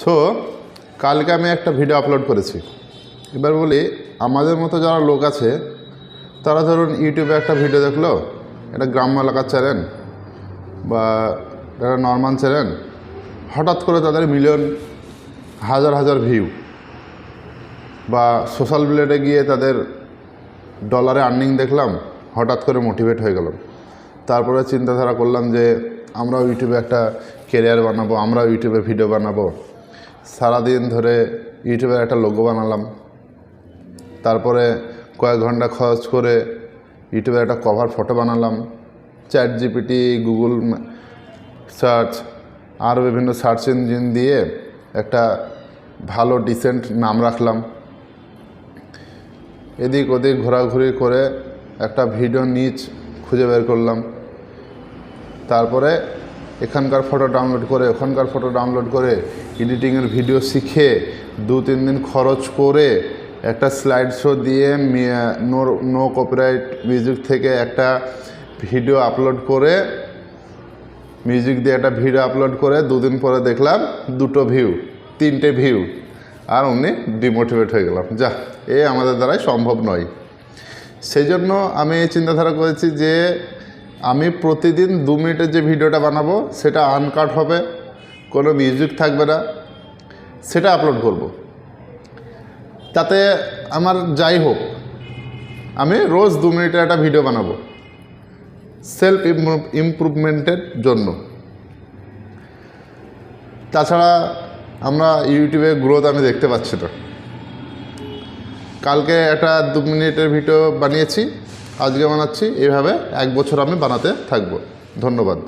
So কালকে আমি একটা ভিডিও আপলোড করেছি। এবার বলি, আমাদের মতো যারা লোক আছে, তারা ধরুন ইউটিউবে একটা ভিডিও দেখল এটা গ্রাম্য এলাকার চ্যানেল বা একটা নর্মাল চ্যানেল হঠাৎ করে তাদের মিলিয়ন হাজার হাজার ভিউ বা সোশ্যাল মিডিয়াতে গিয়ে তাদের ডলারে আর্নিং দেখলাম, হঠাৎ করে মোটিভেট হয়ে গেলাম তারপরে চিন্তাধারা করলাম যে, আমরাও ইউটিউবে একটা কেরিয়ার বানাবো, আমরাও ইউটিউবে ভিডিও বানাবো। সারাদিন ধরে ইউটিউবের একটা লোগো বানালাম। তারপরে কয়েক ঘণ্টা খরচ করে ইউটিউবের একটা কভার ফটো বানালাম। চ্যাট জিপিটি গুগল সার্চ আরও বিভিন্ন সার্চ ইঞ্জিন দিয়ে একটা ভালো ডিসেন্ট নাম রাখলাম। এদিক ওদিক ঘোরাঘুরি করে একটা ভিডিও নিচ খুঁজে বের করলাম। তারপরে এখানকার ফটো ডাউনলোড করে, ওখানকার ফটো ডাউনলোড করে এডিটিংয়ের ভিডিও শিখে, দু তিন দিন খরচ করে একটা স্লাইড শো দিয়ে নো নো কপিরাইট মিউজিক থেকে একটা ভিডিও আপলোড করে মিউজিক দিয়ে একটা ভিডিও আপলোড করে দুদিন পরে দেখলাম দুটো ভিউ তিনটে ভিউ আর অমনি ডিমোটিভেট হয়ে গেলাম। যা, এ আমাদের দ্বারাই সম্ভব নয়। সেই জন্য আমি চিন্তাধারা করেছি যে আমি প্রতিদিন দু মিনিটের যে ভিডিওটা বানাবো, সেটা আনকাট হবে, কোনো মিউজিক থাকবে না, সেটা আপলোড করব। তাতে আমার যাই হোক, আমি রোজ দু মিনিটের একটা ভিডিও বানাবো সেলফ ইমপ্রুভমেন্টের জন্য তাছাড়া আমরা ইউটিউবে গ্রোথ আমি দেখতে পাচ্ছি না কালকে একটা দু মিনিটের ভিডিও বানিয়েছি আজকে বানাচ্ছি এভাবে এক বছর আমি বানাতে থাকব। ধন্যবাদ।